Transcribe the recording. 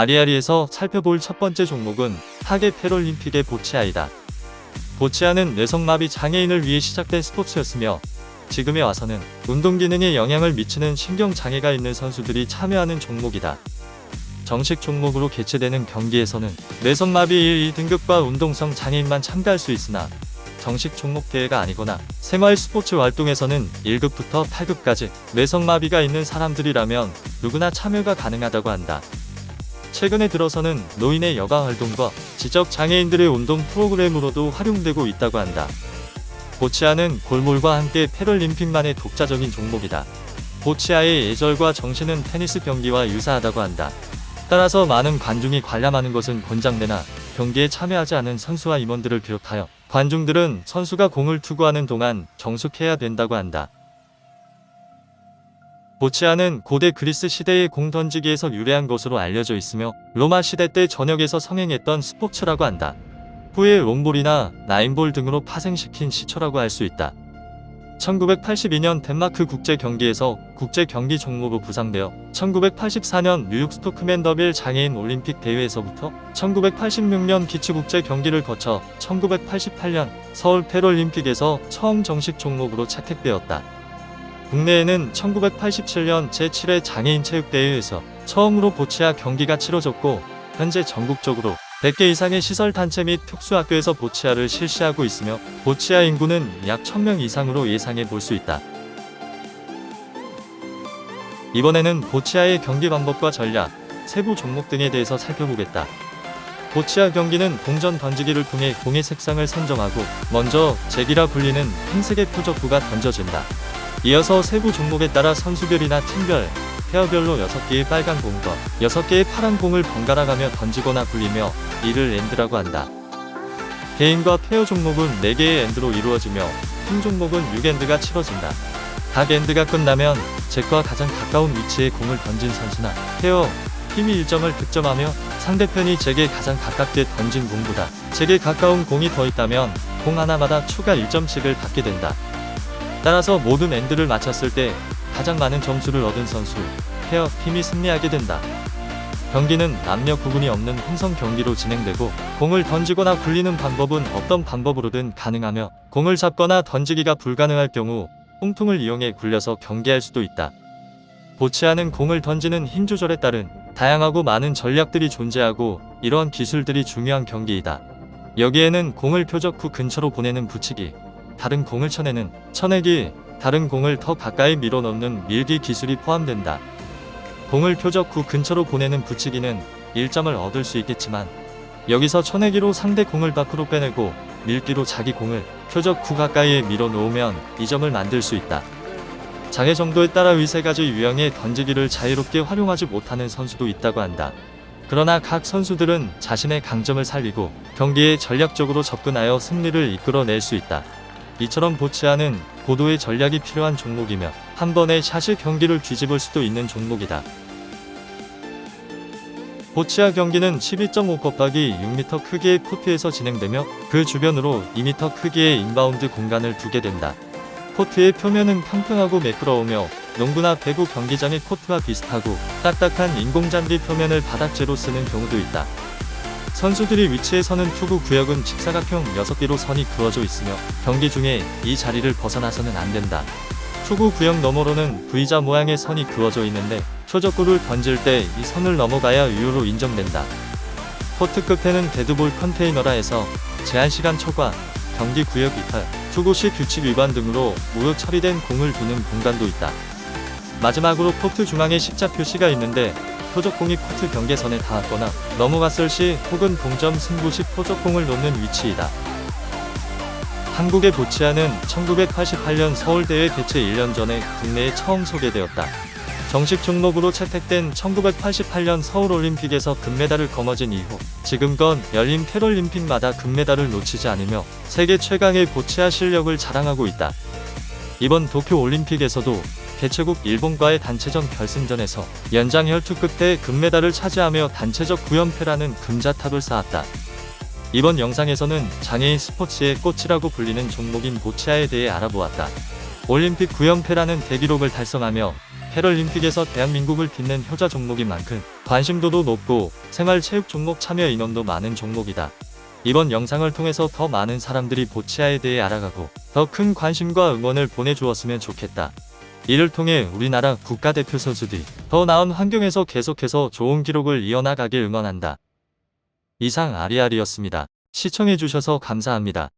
아리아리에서 살펴볼 첫 번째 종목은 하계 패럴림픽의 보치아이다. 보치아는 뇌성마비 장애인을 위해 시작된 스포츠였으며 지금에 와서는 운동 기능에 영향을 미치는 신경 장애가 있는 선수들이 참여하는 종목이다. 정식 종목으로 개최되는 경기에서는 뇌성마비 1, 2등급과 운동성 장애인만 참가할 수 있으나 정식 종목 대회가 아니거나 생활 스포츠 활동에서는 1급부터 8급까지 뇌성마비가 있는 사람들이라면 누구나 참여가 가능하다고 한다. 최근에 들어서는 노인의 여가 활동과 지적 장애인들의 운동 프로그램으로도 활용되고 있다고 한다. 보치아는 골몰과 함께 패럴림픽만의 독자적인 종목이다. 보치아의 예절과 정신은 테니스 경기와 유사하다고 한다. 따라서 많은 관중이 관람하는 것은 권장되나 경기에 참여하지 않은 선수와 임원들을 비롯하여 관중들은 선수가 공을 투구하는 동안 정숙해야 된다고 한다. 보치아는 고대 그리스 시대의 공 던지기에서 유래한 것으로 알려져 있으며 로마 시대 때 전역에서 성행했던 스포츠라고 한다. 후에 롱볼이나 나인볼 등으로 파생시킨 시초라고 할 수 있다. 1982년 덴마크 국제 경기에서 국제 경기 종목으로 부상되어 1984년 뉴욕 스토크맨더빌 장애인 올림픽 대회에서부터 1986년 기축국제 경기를 거쳐 1988년 서울 패럴림픽에서 처음 정식 종목으로 채택되었다. 국내에는 1987년 제7회 장애인 체육대회에서 처음으로 보치아 경기가 치러졌고 현재 전국적으로 100개 이상의 시설 단체 및 특수학교에서 보치아를 실시하고 있으며 보치아 인구는 약 1000명 이상으로 예상해 볼 수 있다. 이번에는 보치아의 경기 방법과 전략, 세부 종목 등에 대해서 살펴보겠다. 보치아 경기는 동전 던지기를 통해 공의 색상을 선정하고 먼저 잭이라 불리는 흰색의 표적구가 던져진다. 이어서 세부 종목에 따라 선수별이나 팀별, 페어별로 6개의 빨간 공과 6개의 파란 공을 번갈아 가며 던지거나 굴리며 이를 엔드라고 한다. 개인과 페어 종목은 4개의 엔드로 이루어지며 팀 종목은 6엔드가 치러진다. 각 엔드가 끝나면 잭과 가장 가까운 위치에 공을 던진 선수나 페어, 팀이 1점을 득점하며 상대편이 잭에 가장 가깝게 던진 공보다 잭에 가까운 공이 더 있다면 공 하나마다 추가 1점씩을 받게 된다. 따라서 모든 엔드를 마쳤을 때 가장 많은 점수를 얻은 선수, 페어 팀이 승리하게 된다. 경기는 남녀 구분이 없는 혼성 경기로 진행되고 공을 던지거나 굴리는 방법은 어떤 방법으로든 가능하며 공을 잡거나 던지기가 불가능할 경우 홈통을 이용해 굴려서 경기할 수도 있다. 보치아는 공을 던지는 힘 조절에 따른 다양하고 많은 전략들이 존재하고 이러한 기술들이 중요한 경기이다. 여기에는 공을 표적 후 근처로 보내는 붙이기, 다른 공을 쳐내는 쳐내기, 다른 공을 더 가까이 밀어넣는 밀기 기술이 포함된다. 공을 표적 후 근처로 보내는 붙이기는 1점을 얻을 수 있겠지만 여기서 쳐내기로 상대 공을 밖으로 빼내고 밀기로 자기 공을 표적 후 가까이에 밀어 놓으면 2점을 만들 수 있다. 장애 정도에 따라 위세 가지 유형의 던지기를 자유롭게 활용하지 못하는 선수도 있다고 한다. 그러나 각 선수들은 자신의 강점을 살리고 경기에 전략적으로 접근하여 승리를 이끌어낼 수 있다. 이처럼 보치아는 고도의 전략이 필요한 종목이며 한 번에 샷이 경기를 뒤집을 수도 있는 종목이다. 보치아 경기는 12.5 곱하기 6m 크기의 코트에서 진행되며 그 주변으로 2m 크기의 인바운드 공간을 두게 된다. 코트의 표면은 평평하고 매끄러우며 농구나 배구 경기장의 코트와 비슷하고 딱딱한 인공잔디 표면을 바닥재로 쓰는 경우도 있다. 선수들이 위치해 서는 투구 구역은 직사각형 6개로 선이 그어져 있으며 경기 중에 이 자리를 벗어나서는 안 된다. 투구 구역 너머로는 V자 모양의 선이 그어져 있는데 표적구를 던질 때 이 선을 넘어가야 유효로 인정된다. 코트 끝에는 데드볼 컨테이너라 해서 제한시간 초과, 경기 구역 이탈, 투구 시 규칙 위반 등으로 무효 처리된 공을 두는 공간도 있다. 마지막으로 코트 중앙에 십자 표시가 있는데 표적공이 코트 경계선에 닿았거나 넘어갔을 시 혹은 동점 승부 시 표적공을 놓는 위치이다. 한국의 보치아는 1988년 서울대회 개최 1년 전에 국내에 처음 소개되었다. 정식 종목으로 채택된 1988년 서울올림픽에서 금메달을 거머쥔 이후 지금껏 열린 패럴림픽마다 금메달을 놓치지 않으며 세계 최강의 보치아 실력을 자랑하고 있다. 이번 도쿄올림픽에서도 개최국 일본과의 단체전 결승전에서 연장 혈투 끝에 금메달을 차지하며 단체적 9연패라는 금자탑을 쌓았다. 이번 영상에서는 장애인 스포츠의 꽃이라고 불리는 종목인 보치아에 대해 알아보았다. 올림픽 9연패라는 대기록을 달성하며 패럴림픽에서 대한민국을 빛낸 효자 종목인 만큼 관심도도 높고 생활체육 종목 참여 인원도 많은 종목이다. 이번 영상을 통해서 더 많은 사람들이 보치아에 대해 알아가고 더 큰 관심과 응원을 보내주었으면 좋겠다. 이를 통해 우리나라 국가대표 선수들이 더 나은 환경에서 계속해서 좋은 기록을 이어나가길 응원한다. 이상 아리아리였습니다. 시청해주셔서 감사합니다.